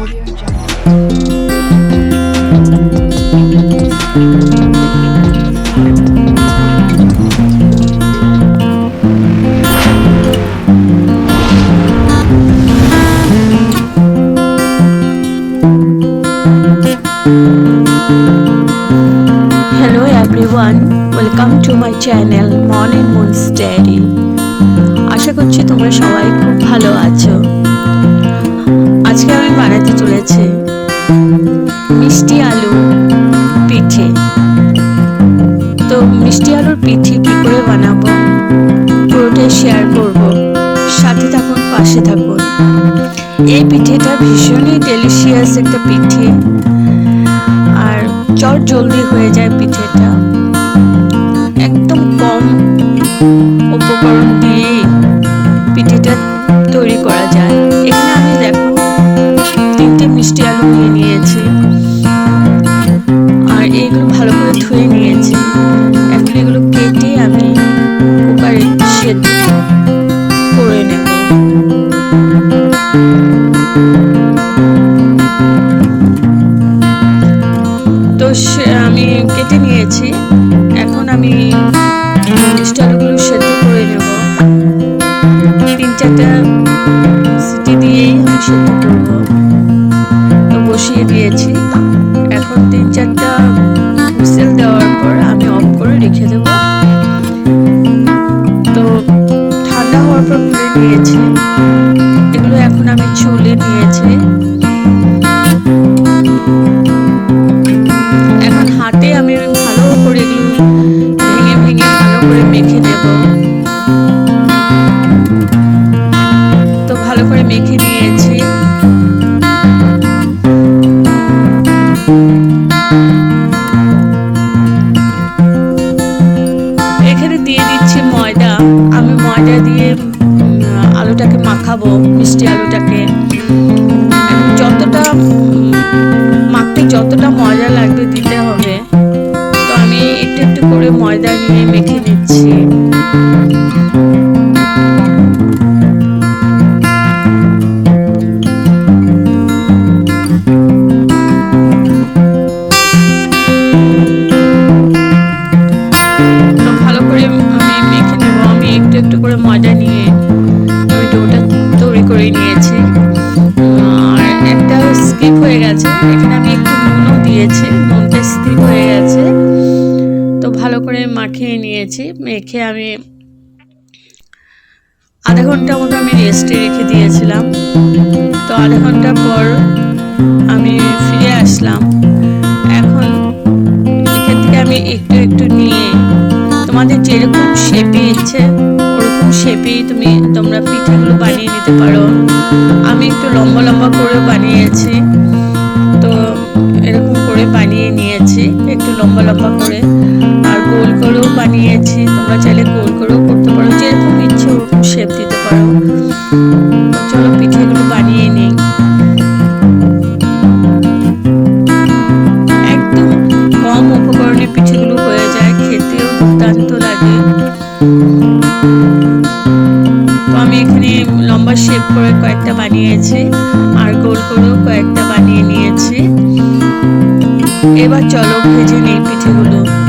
Hello everyone, welcome to my channel Morning Moon's Diary. আশা করছি তোমরা সবাই খুব ভালো আছো আজকে আমি বানাতে চলেছি মিষ্টি আলু পিঠে। তো মিষ্টি আলুর পিঠে কি করে বানাবো? পুরোটাই শেয়ার করব। সাথে থাকুন, পাশে থাকুন। এই পিঠেটা ভীষণই ডেলিশিয়াস একটা পিঠে। আর চট জলদি হয়ে যায় পিঠেটা। একদম এখন আমি মিষ্টি আলুগুলো সেদ্ধ করে নেব। তিন চারটা সিটি দিয়েই আমি সেদ্ধ করব। তো বসিয়ে দিয়েছি। এখন তিন চারটা হুইসেল দেওয়ার পর আমি অফ করে রেখে দেব। তো ঠান্ডা হওয়ার পর খুলে নিয়েছি এগুলো এখন আমি চুলে নিয়েছি। ময়দা দিয়ে আলুটাকে মাখাবো মিষ্টি আলুটাকে। যতটা মাখতে যতটা ময়দা লাগবে গেছে এখানে আমি একটু নুনও দিয়েছি, নুনটা স্কিপ হয়ে গেছে। তো ভালো করে মাখিয়ে নিয়েছি। মেখে আমি আধা ঘণ্টা মতো আমি রেস্টে রেখে দিয়েছিলাম। তো আধা ঘণ্টা পর আমি ফিরে আসলাম। এখন এখান থেকে আমি একটু একটু নিয়ে, তোমাদের যেরকম শেপে ইচ্ছে, ওরকম শেপেই তুমি, তোমরা পিঠাগুলো বানিয়ে নিতে পারো। আমি একটু লম্বা লম্বা করে বানিয়েছি। লম্বা করে আর গোল করেও বানিয়েছি। তোমরা চাইলে গোল করেও করতে পারো। যেরকম ইচ্ছে ওরকম শেপ দিতে পারো। চলো পিঠেগুলো বানিয়ে নিই। একদম কম উপকরণে হয়ে যায়, খেতেও লাগে। আমি এখানে লম্বা শেপ করে কয়েকটা বানিয়েছি। আর গোল করেও কয়েকটা চলো ভেজে নেই পিঠেগুলো।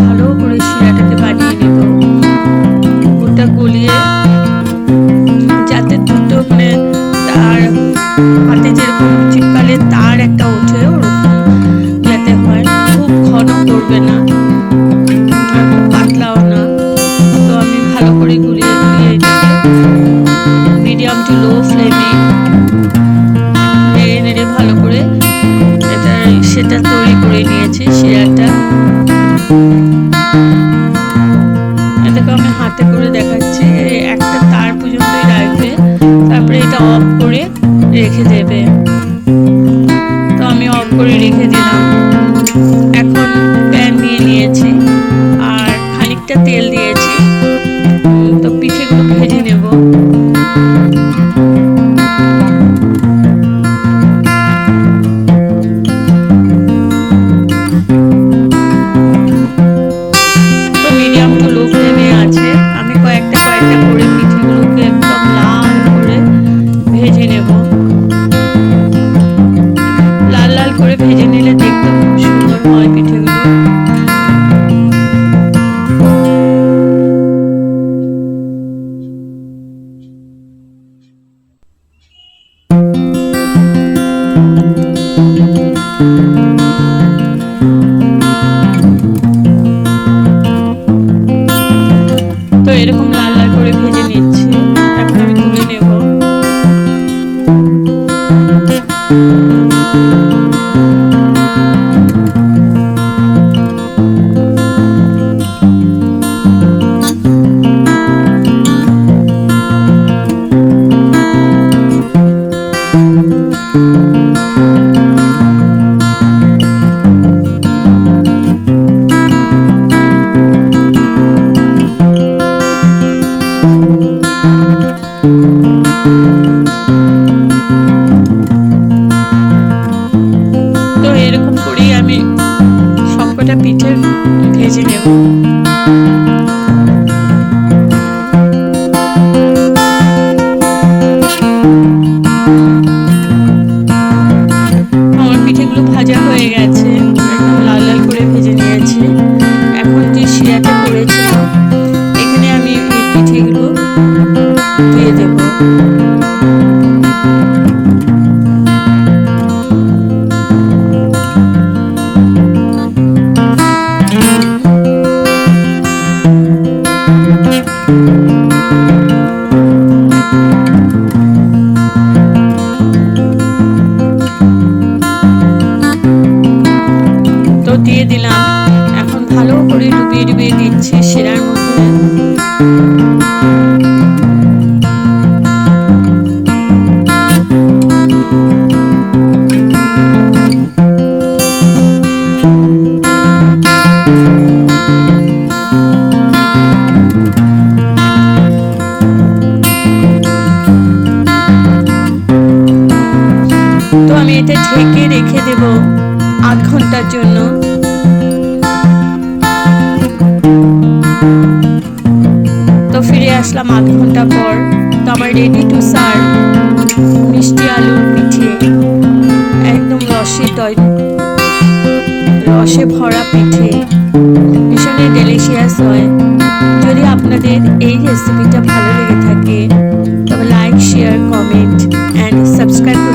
ভালো করে শিরাটাকে বানিয়ে নেব। ওটা গলিয়ে যাতে দুটো মানে তার হাতে যেরকম চিপকালে তার অফ করে রেখে দেবে। তো আমি অফ করে রেখে দিলাম। এখন প্যান দিয়ে নিয়েছি। আর খানিকটা তেল দিয়েছি নিলে দেখতে দেব আধ ঘণ্টার জন্য। তো ফিরে আসলাম আধ ঘণ্টা পর। তো আমার রেডি টু সার্ভ মিষ্টি আলুর পিঠে। একদম রসে রসে ভরা পিঠে। ভীষণই ডেলিশিয়াস হয়। যদি আপনাদের এই রেসিপিটা ভালো লেগে থাকে, তবে like share comment and subscribe